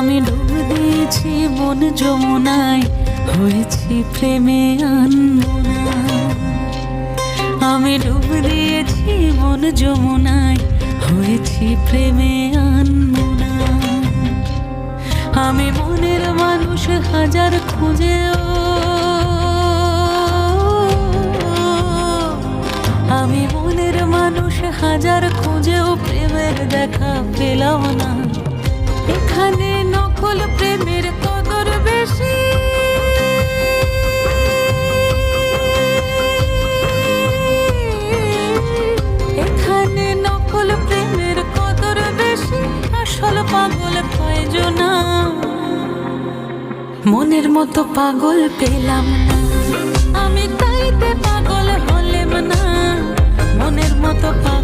আমি ডুব দিয়েছি মন যমুনায়, হয়েছি প্রেমে আনমনা আমি ডুব দিয়েছি মন যমুনায়, হয়েছি প্রেমে আনমনা আমি মনের মানুষ হাজার খুঁজেও, আমি মনের মানুষ হাজার খুঁজেও প্রেমের দেখা পেলাম না। নকল প্রেমের বেশি। নকল প্রেমের বেশি, আসল মনের মতো পাগল পেলাম না। আমি তাইতে পাগল হলেম না। মনের মতো পাগল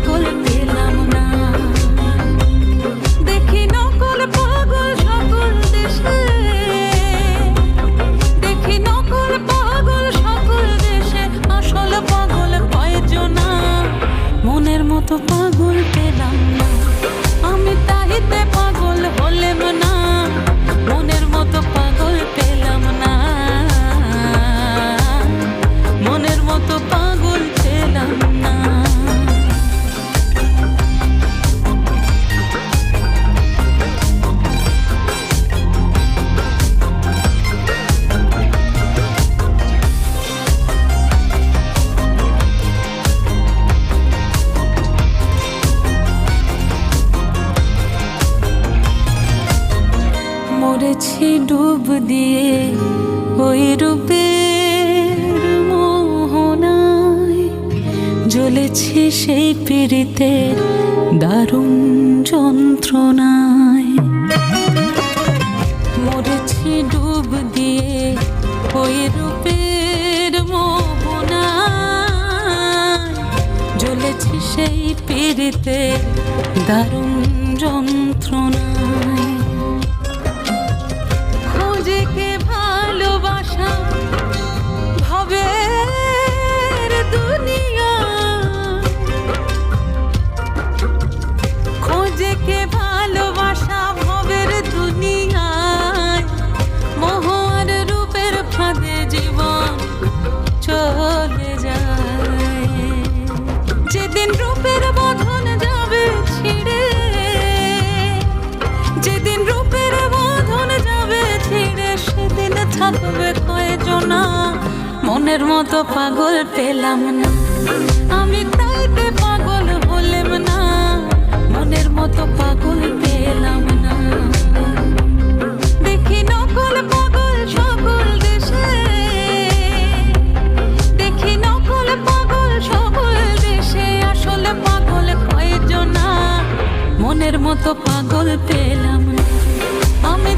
মরেছি ডুব দিয়ে, ওই রূপের মোহনায় জ্বলেছি সেই পীড়িতের দারুণ যন্ত্রণায়। মরেছি ডুব দিয়ে, ওই রূপের মোহনায় জ্বলেছি সেই পীড়িতের দারুণ যন্ত্রণায়। মনের মতো পাগল পেলাম না। আমি তাইতে পাগল হলেম না। মনের মতো পাগল পেলাম না। দেখি নকল পাগল সকল দেশে। দেখি নকল পাগল সকল দেশে। আসলে পাগল কয়জনা মনের মতো পাগল পেলাম না। আমি